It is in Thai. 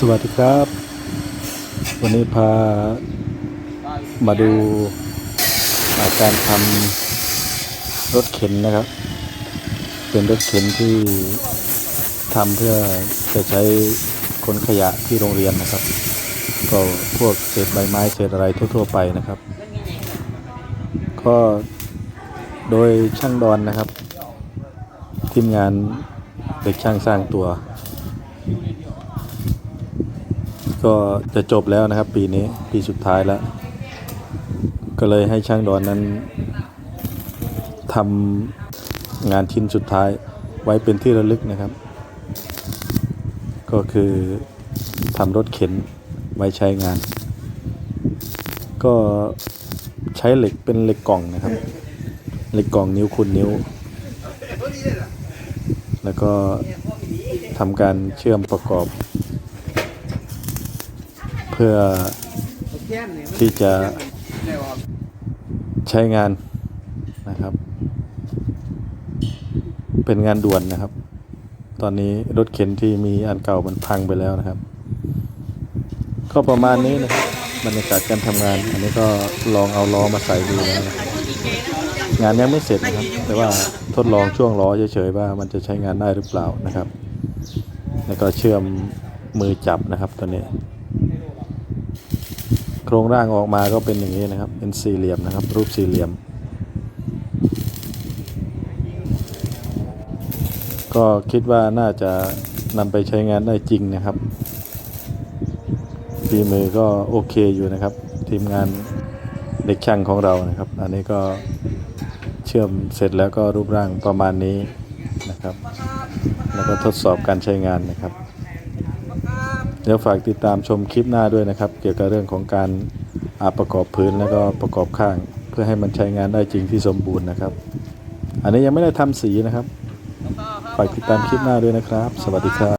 สวัสดีครับ วันนี้พามาดูาการทำรถเข็นนะครับ เป็นรถเข็นที่ทำเพื่อจะใช้ขนขยะที่โรงเรียนนะครับ ก็พวกเศษใบไม้เศษอะไรทั่ว ๆ ไปนะครับ ก็โดยช่างดอนนะครับ ทีมงานเด็กช่างสร้างตัว ก็จะจบแล้วนะครับ ปีนี้ปีสุดท้ายแล้ว ก็เลยให้ช่างดอนนั้นทำงานชิ้นสุดท้ายไว้เป็นที่ระลึกนะครับ ก็คือทำรถเข็นไว้ใช้งาน ก็ใช้เหล็กเป็นเหล็กกล่องนะครับ เหล็กกล่องนิ้วคูณนิ้ว แล้วก็ทำการเชื่อมประกอบ เพื่อที่จะใช้งานนะครับ เป็นงานด่วนนะครับ ตอนนี้รถเข็นที่มีอันเก่ามันพังไปแล้วนะครับ ก็ประมาณนี้นะครับบรรยากาศการทำงาน อันนี้ก็ลองเอาล้อมาใส่ดูนะครับงานยังไม่เสร็จนะครับ แต่ว่าทดลองช่วงล้อเฉยๆว่ามันจะใช้งานได้หรือเปล่านะครับ แล้วก็เชื่อมมือจับนะครับตัวนี้ โครงร่างออกมาก็เป็นอย่างนี้นะครับ เป็นสี่เหลี่ยมนะครับ รูปสี่เหลี่ยม ก็คิดว่าน่าจะนำไปใช้งานได้จริงนะครับฝีมือก็โอเคอยู่นะครับ ทีมงานเด็กช่างของเรานะครับ อันนี้ก็เชื่อมเสร็จแล้วก็รูปร่างประมาณนี้นะครับ แล้วก็ทดสอบการใช้งานนะครับ เดี๋ยวฝากติดตามชมคลิปหน้าด้วยนะครับ เกี่ยวกับเรื่องของการอาประกอบพื้นแล้วก็ประกอบข้าง เพื่อให้มันใช้งานได้จริงที่สมบูรณ์นะครับ อันนี้ยังไม่ได้ทำสีนะครับ ฝากติดตามคลิปหน้าด้วยนะครับ สวัสดีครับ